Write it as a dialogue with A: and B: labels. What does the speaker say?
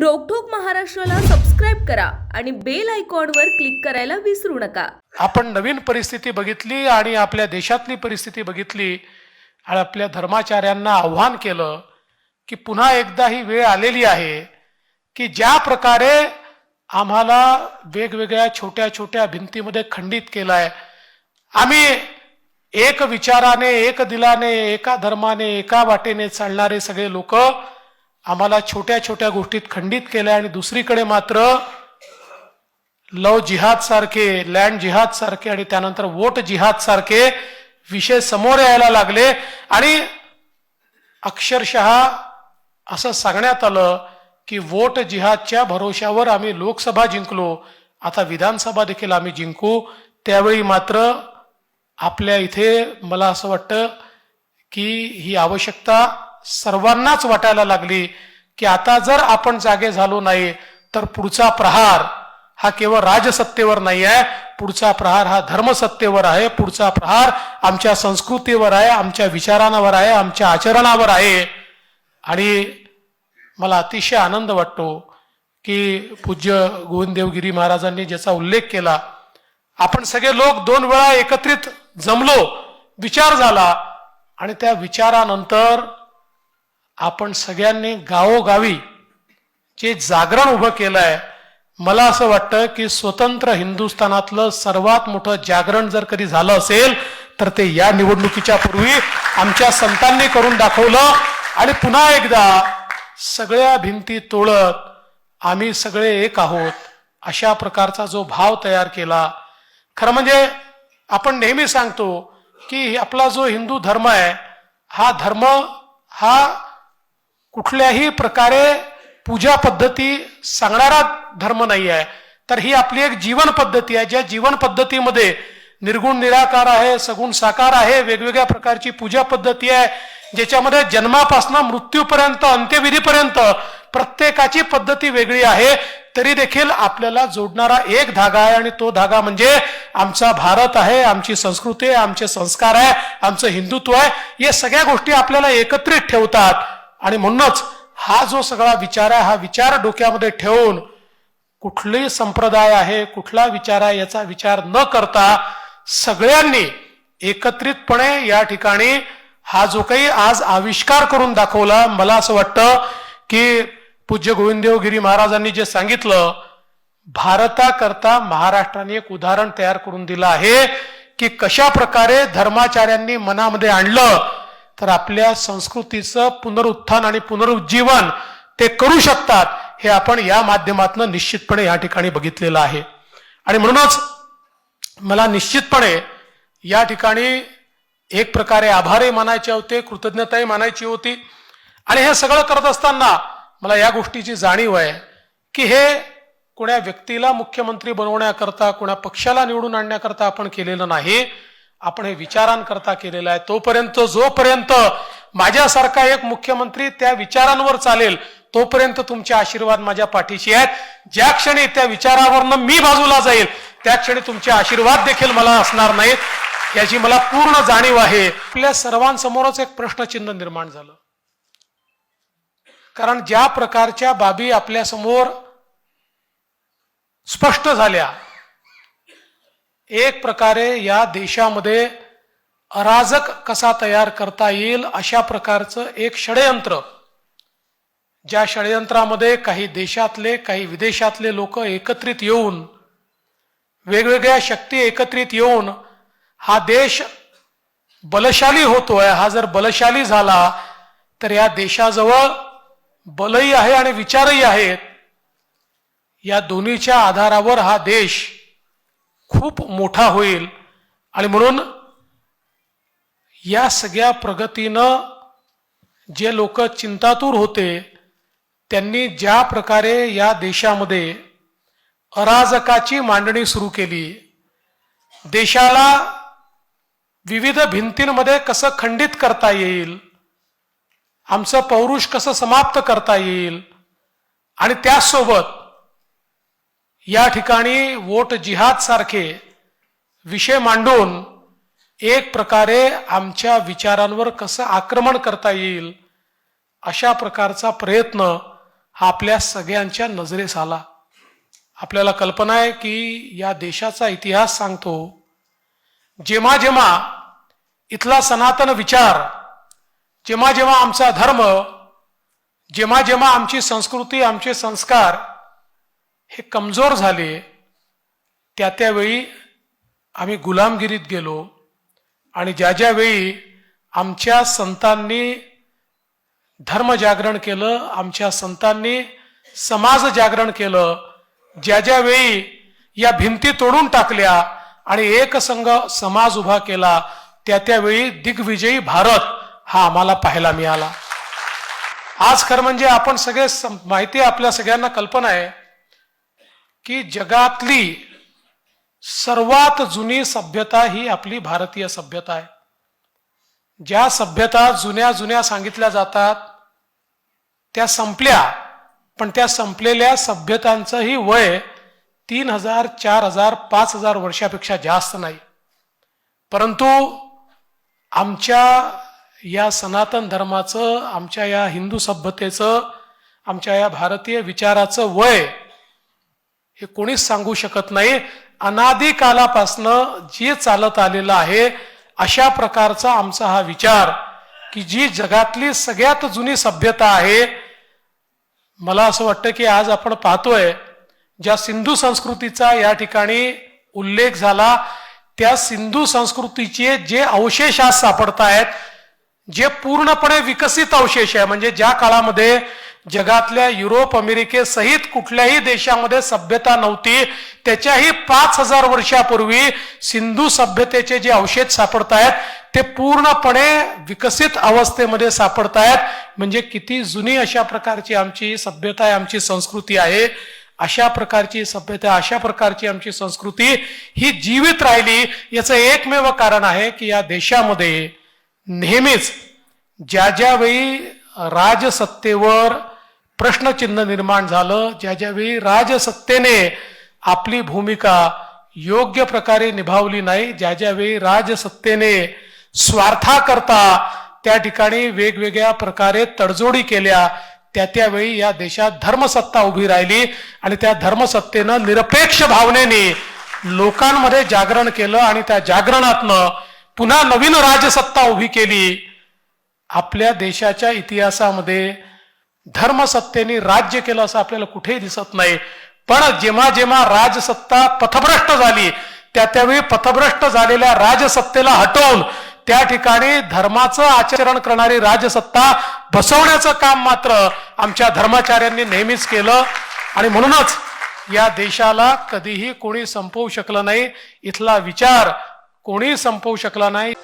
A: रोकठोक महाराष्ट्राला सबस्क्राईब करा आणि बेल आयकॉनवर क्लिक करायला विसरू नका.
B: आपण नवीन परिस्थिती बघितली आणि आपल्या देशातली परिस्थिती बघितली आणि आपल्या धर्माचार्यांना आव्हान केलं की पुन्हा एकदा ही वेळ आलेली आहे की ज्या प्रकारे आम्हाला वेगवेगळ्या छोट्या छोट्या भिंतीमध्ये खंडित केलाय. आम्ही एक विचाराने एक दिलाने एका धर्माने एका वाटेने चालणारे सगळे लोक आम्हाला छोट्या छोट्या गोष्टीत खंडित केलंय आणि दुसरीकडे मात्र लव जिहाद सारखे लँड जिहाद सारखे आणि त्यानंतर वोट जिहाद सारखे विषय समोर यायला लागले. आणि अक्षरशः असं सांगण्यात आलं की वोट जिहादच्या भरोशावर आम्ही लोकसभा जिंकलो. आता विधानसभा देखील आम्ही जिंकू. त्यावेळी मात्र आपल्या इथे मला असं वाटतं की ही आवश्यकता सर्वांनाच वाटायला लागली की आता जर आपण जागे झालो नाही तर पुढचा प्रहार हा केवळ राजसत्तेवर नाही आहे. पुढचा प्रहार हा धर्मसत्तेवर आहे. पुढचा प्रहार आमच्या संस्कृतीवर आहे आमच्या विचारांवर आहे आमच्या आचरणावर आहे. आणि मला अतिशय आनंद वाटतो की पूज्य गोविंददेवगिरी महाराजांनी ज्याचा उल्लेख केला आपण सगळे लोक दोन वेळा एकत्रित जमलो विचार झाला आणि त्या विचारानंतर आपण सगळ्यांनी गावोगावी जे जागरण उभं केलं आहे मला असं वाटतं की स्वतंत्र हिंदुस्थानातलं सर्वात मोठं जागरण जर कधी झालं असेल तर ते या निवडणुकीच्या पूर्वी आमच्या संतांनी करून दाखवलं. आणि पुन्हा एकदा सगळ्या भिंती तोडत आम्ही सगळे एक आहोत अशा प्रकारचा जो भाव तयार केला. खरं म्हणजे आपण नेहमी सांगतो की आपला जो हिंदू धर्म आहे हा धर्म हा कुठल्याही प्रकारे पूजा पद्धती सांगणारा धर्म नाही आहे. तर ही आपली एक जीवन पद्धती आहे. ज्या जीवन पद्धतीमध्ये निर्गुण निराकार आहे सगुण साकार आहे वेगवेगळ्या प्रकारची पूजा पद्धती आहे ज्याच्यामध्ये जन्मापासून मृत्यूपर्यंत अंत्यविधीपर्यंत प्रत्येकाची पद्धती वेगळी आहे तरी देखील आपल्याला जोडणारा एक धागा आहे आणि तो धागा म्हणजे आमचा भारत आहे आमची संस्कृती आहे आमचे संस्कार आहे आमचं हिंदुत्व आहे. या सगळ्या गोष्टी आपल्याला एकत्रित ठेवतात. आणि म्हणूनच हा जो सगळा विचार आहे हा विचार डोक्यामध्ये ठेवून कुठली संप्रदाय आहे कुठला विचार आहे याचा विचार न करता सगळ्यांनी एकत्रितपणे या ठिकाणी हा जो काही आज आविष्कार करून दाखवला मला असं वाटतं की पूज्य गोविंददेवगिरी महाराजांनी जे सांगितलं भारताकरता महाराष्ट्राने एक उदाहरण तयार करून दिलं आहे की कशा प्रकारे धर्माचार्यांनी मनामध्ये आणलं तर आपल्या संस्कृतीचं पुनरुत्थान आणि पुनरुज्जीवन ते करू शकतात हे आपण या माध्यमातून निश्चितपणे या ठिकाणी बघितलेलं आहे. आणि म्हणूनच मला निश्चितपणे या ठिकाणी एक प्रकारे आभारही मानायचे होते कृतज्ञताही मानायची होती. आणि हे सगळं करत असताना मला या गोष्टीची जाणीव आहे की हे कुण्या व्यक्तीला मुख्यमंत्री बनवण्याकरता कुणा पक्षाला निवडून आणण्याकरता आपण केलेलं नाही. आपण हे विचारांकरता केलेलं आहे. तोपर्यंत जोपर्यंत माझ्यासारखा एक मुख्यमंत्री त्या विचारांवर चालेल तोपर्यंत तुमचे आशीर्वाद माझ्या पाठीशी आहेत. ज्या क्षणी त्या विचारावरनं मी बाजूला जाईल त्या क्षणी तुमचे आशीर्वाद देखील मला असणार नाहीत. याची मला पूर्ण जाणीव आहे. आपल्या सर्वांसमोरच एक प्रश्नचिन्ह निर्माण झालं. कारण ज्या प्रकारच्या बाबी आपल्यासमोर स्पष्ट झाल्या एक प्रकारे या देशामध्ये अराजक कसा तयार करता येईल अशा प्रकारचं एक षडयंत्र. ज्या षडयंत्रामध्ये काही देशातले काही विदेशातले लोक एकत्रित येऊन वेगवेगळ्या शक्ती एकत्रित येऊन हा देश बलशाली होतोय हा जर बलशाली झाला तर या देशाजवळ बलही आहे आणि विचारही आहेत. या दोन्हीच्या आधारावर हा देश खूप मोठा होईल. आणि म्हणून या सगळ्या प्रगतीनं जे लोक चिंतातूर होते त्यांनी ज्या प्रकारे या देशामध्ये अराजकाची मांडणी सुरू केली देशाला विविध भिंतींमध्ये कसं खंडित करता येईल आमचं पौरुष कसं समाप्त करता येईल आणि त्याचसोबत या ठिकाणी वोट जिहाद सारखे विषय मांडून एक प्रकारे आमच्या विचारांवर कसं आक्रमण करता येईल अशा प्रकारचा प्रयत्न हा आपल्या सगळ्यांच्या नजरेस आला. आपल्याला कल्पना आहे की या देशाचा इतिहास सांगतो जेव्हा जेव्हा इथला सनातन विचार जेव्हा जेव्हा आमचा धर्म जेव्हा जेव्हा आमची संस्कृती आमचे संस्कार हे कमजोर झाले त्या त्यावेळी आम्ही गुलामगिरीत गेलो आणि ज्या ज्यावेळी आमच्या संतांनी धर्म जागरण केलं आमच्या संतांनी समाज जागरण केलं ज्या ज्यावेळी या भिंती तोडून टाकल्या आणि एकसंघ समाज उभा केला त्या त्यावेळी दिग्विजयी भारत हा आम्हाला पाहायला मिळाला. आज खरं म्हणजे आपण सगळे माहिती आपल्या सगळ्यांना कल्पना आहे की जगातली सर्वात जुनी सभ्यता ही आपली भारतीय सभ्यता आहे. ज्या सभ्यता जुन्या जुन्या सांगितल्या जातात त्या संपल्या पण त्या संपलेल्या सभ्यतांचंही वय तीन हजार चार हजार पाच हजार वर्षापेक्षा जास्त नाही. परंतु आमच्या या सनातन धर्माचं आमच्या या हिंदू सभ्यतेचं आमच्या या भारतीय विचाराचं वय हे कोणीच सांगू शकत नाही. अनादी कालापासनं जे चालत आलेलं आहे अशा प्रकारचा आमचा हा विचार की जी जगातली सगळ्यात जुनी सभ्यता आहे मला असं वाटतं की आज आपण पाहतोय ज्या सिंधू संस्कृतीचा या ठिकाणी उल्लेख झाला त्या सिंधू संस्कृतीचे जे अवशेष आज सापडत आहेत जे पूर्णपणे विकसित अवशेष आहे म्हणजे ज्या काळामध्ये जगातल्या युरोप अमेरिकेसहित कुठल्याही देशामध्ये सभ्यता नव्हती. त्याच्याही पाच हजार वर्षापूर्वी सिंधू सभ्यतेचे जे अवशेष सापडत आहेत ते पूर्णपणे विकसित अवस्थेमध्ये सापडत आहेत म्हणजे किती जुनी अशा प्रकारची आमची सभ्यता आहे आमची संस्कृती आहे. अशा प्रकारची सभ्यता अशा प्रकारची आमची संस्कृती ही जीवित राहिली. याचं एकमेव कारण आहे की या देशामध्ये नेहमीच ज्या ज्यावेळी राजसत्तेवर प्रश्नचिन्ह निर्माण झालं ज्या ज्यावेळी राजसत्तेने आपली भूमिका योग्य प्रकारे निभावली नाही ज्या ज्यावेळी राजसत्तेने स्वार्थाकरता त्या ठिकाणी वेगवेगळ्या प्रकारे तडजोडी केल्या त्या त्यावेळी या देशात धर्मसत्ता उभी राहिली आणि त्या धर्मसत्तेनं निरपेक्ष भावनेने लोकांमध्ये जागरण केलं आणि त्या जागरणातनं पुन्हा नवीन राजसत्ता उभी केली. आपल्या देशाच्या इतिहासामध्ये धर्मसत्तेने राज्य केलं असं आपल्याला कुठेही दिसत नाही. पण जेव्हा जेव्हा राजसत्ता पथभ्रष्ट झाली त्या त्यावेळी पथभ्रष्ट झालेल्या राजसत्तेला हटवून त्या ठिकाणी धर्माचं आचरण करणारी राजसत्ता बसवण्याचं काम मात्र आमच्या धर्माचार्यांनी नेहमीच केलं. आणि म्हणूनच या देशाला कधीही कोणी संपवू शकलं नाही. इथला विचार कोणी संपवू शकला नाही.